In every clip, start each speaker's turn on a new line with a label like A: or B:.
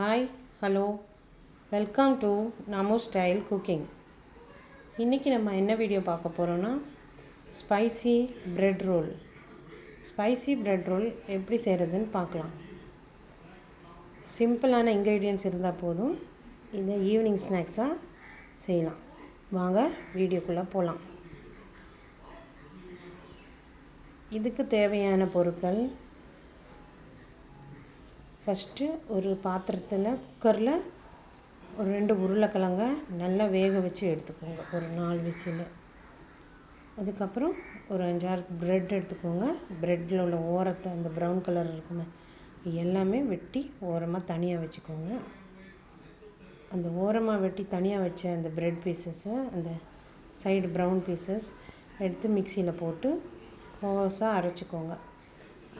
A: Hi hello welcome to Namo style cooking இன்றைக்கி நம்ம என்ன வீடியோ பார்க்க போகிறோன்னா spicy bread roll spicy bread roll எப்படி செய்கிறதுன்னு பார்க்கலாம். சிம்பிளான இன்க்ரீடியன்ட்ஸ் இருந்தால் போதும். இதை ஈவினிங் ஸ்நாக்ஸாக செய்யலாம். வாங்க வீடியோக்குள்ளே போகலாம் இதுக்கு தேவையான பொருட்கள் ஃபஸ்ட்டு ஒரு பாத்திரத்தில் குக்கரில் ஒரு ரெண்டு உருளைக்கிழங்க நல்லா வேக வச்சு எடுத்துக்கோங்க. ஒரு நாலு விசில். அதுக்கப்புறம் ஒரு அஞ்சாறு ப்ரெட் எடுத்துக்கோங்க. ப்ரெட்டில் உள்ள ஓரத்தை அந்த ப்ரௌன் கலர் இருக்குமே எல்லாமே வெட்டி ஓரமாக தனியாக வச்சுக்கோங்க. அந்த ஓரமாக வெட்டி தனியாக வச்ச அந்த ப்ரெட் பீசஸை அந்த சைடு ப்ரௌன் பீசஸ் எடுத்து மிக்சியில் போட்டு கோஸாக அரைச்சிக்கோங்க.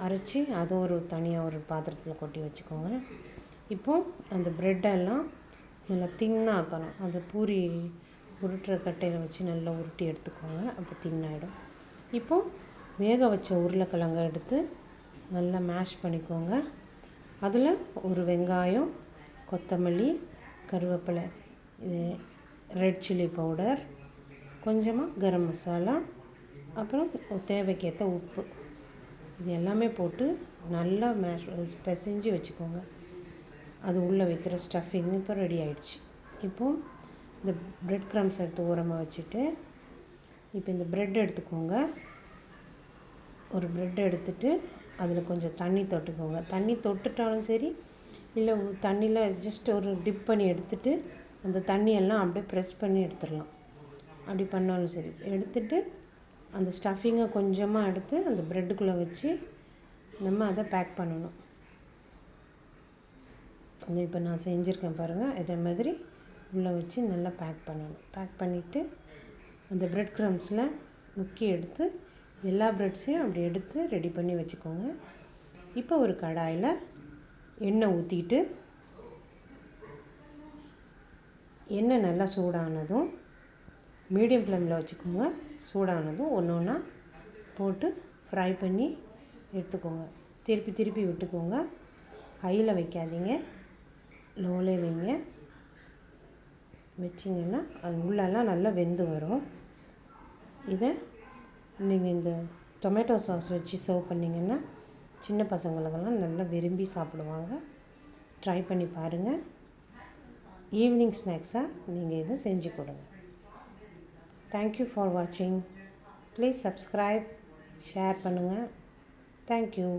A: அரைச்சி அது ஒரு தனியாக ஒரு பாத்திரத்தில் கொட்டி வச்சுக்கோங்க. இப்போது அந்த ப்ரெட்டெல்லாம் நல்லா தின்னாக்கணும். அந்த பூரி உருட்டுற கட்டையில் வச்சு நல்லா உருட்டி எடுத்துக்கோங்க. அப்போ தின்னாயிடும். இப்போது வேக வச்ச உருளைக்கிழங்க எடுத்து நல்லா மேஷ் பண்ணிக்கோங்க. அதில் ஒரு வெங்காயம் கொத்தமல்லி கருவேப்பிலை இது ரெட் சில்லி பவுடர் கொஞ்சமாக கரம் மசாலா அப்புறம் தேவைக்கேற்ற உப்பு. இது எல்லாமே போட்டு நல்லா மேஷ் பிசைஞ்சு வச்சுக்கோங்க. அது உள்ளே வைக்கிற ஸ்டஃபிங் இப்போ ரெடி ஆகிடுச்சு இப்போது இந்த ப்ரெட் க்ரம்ஸ் எடுத்து ஓரமாக வச்சுட்டு இப்போ இந்த ப்ரெட் எடுத்துக்கோங்க. ஒரு ப்ரெட் எடுத்துட்டு அதில் கொஞ்சம் தண்ணி தொட்டுக்கோங்க. தண்ணி தொட்டுட்டாலும் சரி இல்லை தண்ணியில் ஜஸ்ட் ஒரு டிப் பண்ணி எடுத்துட்டு அந்த தண்ணியெல்லாம் அப்படியே ப்ரெஸ் பண்ணி எடுத்துடலாம். அப்படி பண்ணாலும் சரி. எடுத்துட்டு அந்த ஸ்டஃபிங்கை கொஞ்சமாக எடுத்து அந்த ப்ரெட்டுக்குள்ளே வச்சு நம்ம அதை பேக் பண்ணணும். அது இப்போ நான் செஞ்சுருக்கேன் பாருங்கள் இதே மாதிரி உள்ளே வச்சு நல்லா பேக் பண்ணணும். பேக் பண்ணிவிட்டு அந்த ப்ரெட் க்ரம்ஸில் முக்கி எடுத்து எல்லா ப்ரெட்ஸையும் அப்படி எடுத்து ரெடி பண்ணி வச்சுக்கோங்க. இப்போ ஒரு கடாயில் எண்ணெய் ஊற்றிட்டு எண்ணெய் நல்லா சூடானதும் மீடியம் ஃப்ளேமில் வச்சுக்கோங்க. சூடானதும் ஒன்று ஒன்றா போட்டு ஃப்ரை பண்ணி எடுத்துக்கோங்க. திருப்பி திருப்பி விட்டுக்கோங்க. ஹையில் வைக்காதீங்க. லோலே வைங்க. வச்சிங்கன்னா அது உள்ளெல்லாம் நல்லா வெந்து வரும். இதை நீங்கள் இந்த டொமேட்டோ சாஸ் வச்சு சர்வ் பண்ணிங்கன்னா சின்ன பசங்களுக்கெல்லாம் நல்லா விரும்பி சாப்பிடுவாங்க. ட்ரை பண்ணி பாருங்கள் ஈவினிங் ஸ்நாக்ஸாக நீங்கள் இதை செஞ்சு கொடுங்க. தேங்க்யூ ஃபார் வாட்சிங் ப்ளீஸ் சப்ஸ்கிரைப் ஷேர் பண்ணுங்கள் தேங்க்யூ